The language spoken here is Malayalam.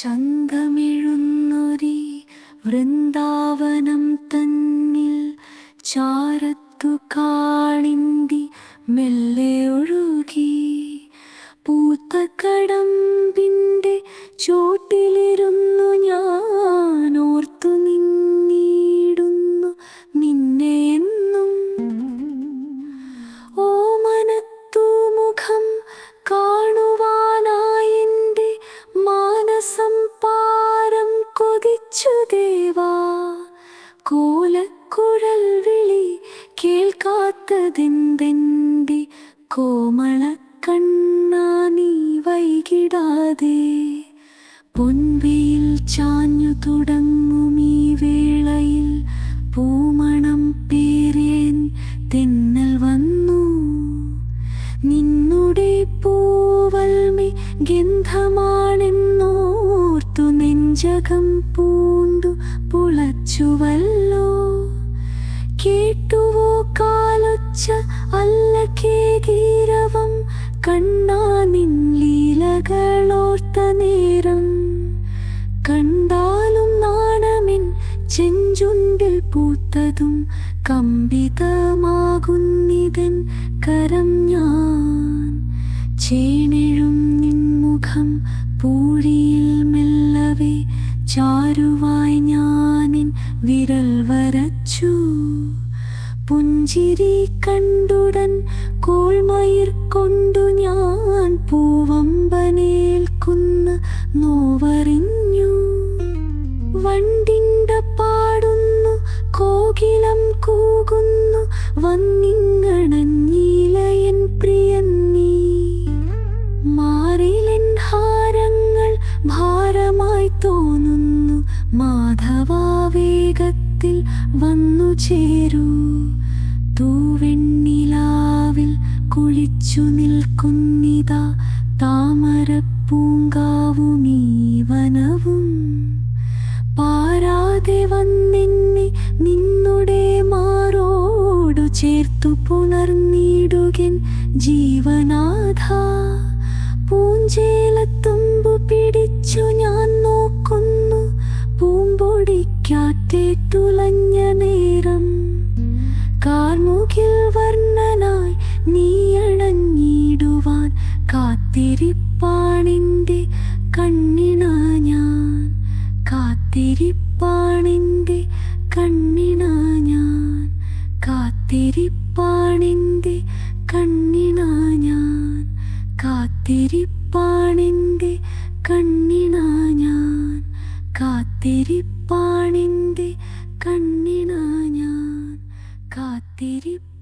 ചന്തമിഴുന്നൊരി വൃന്ദാവനം തന്നിൽ ചാരത്തു കാളിന്തി മെല്ലെ ഒഴുകി. പൂത്ത കടമ്പിന്റെ കൊതിച്ചു ദേവാ കോലക്കുഴൽ വിളി കേൾക്കാത്തതെന്തെന്റെ കോമള കണ്ണാ നീ വൈകിടാതെ. പൊൻവെയിൽ ചാഞ്ഞു തുടങ്ങും ഈ വേളയിൽ പൂമണം പേരേൻ തെന്നൽ വന്നു. നിന്നുടെ പൂവൽമി ഗന്ധമാണെന്നോർത്തു നെഞ്ചകം പൂണ്ടു പുളച്ചുവല്ലോ. കേട്ടുവോ കാലൊച്ച അല്ല കേകീരവം കണ്ണാ നിൻ ലീലകളോർത്ത നേരം. കണ്ടാലും നാണമിൻ ചെഞ്ചുണ്ടിൽ പൂത്തതും കമ്പിതമാകുന്നിതൻ കരം ഞാൻ. ചേണെഴും നിൻമുഖം പൂഴിയിൽ ചാരുവായി ഞാനിൻ വിരൽ വരച്ചു. പുഞ്ചിരി കണ്ടുടൻ കോൾമയിർ കൊണ്ടു ഞാൻ പൂവമ്പനേൽക്കുന്ന നോവറിഞ്ഞു. വണ്ടിണ്ട പാടുന്നു കോകിലം കൂകുന്നു വന്നിങ്ങണഞ്ഞീലയൻ മാധവാവേഗത്തിൽ വന്നു ചേരൂ. തൂവെണ്ണിലാവിൽ കുളിച്ചു നിൽക്കുന്നിതാ താമരപ്പൂങ്കാവും ഈ പാരാതെ വന്നെന്നെ നിന്നുടെ മാറോടു ചേർത്തു പുണർന്നിടുകൻ ജീവനാഥ. പൂഞ്ചേലത്തുമ്പു കാത്തിരിപ്പാണിന്റെ കണ്ണിണ ഞാൻ. കാത്തിരിപ്പാണിന്റെ കണ്ണിണ ഞാൻ. കാത്തിരിപ്പാണിന്റെ കണ്ണിണ ഞാൻ. കാത്തിരിപ്പാണിന്റെ കണ്ണിണ ഞാൻ. കാത്തിരിപ്പാണിന്റെ കണ്ണിണ ഞാൻ. കണ്ണിണ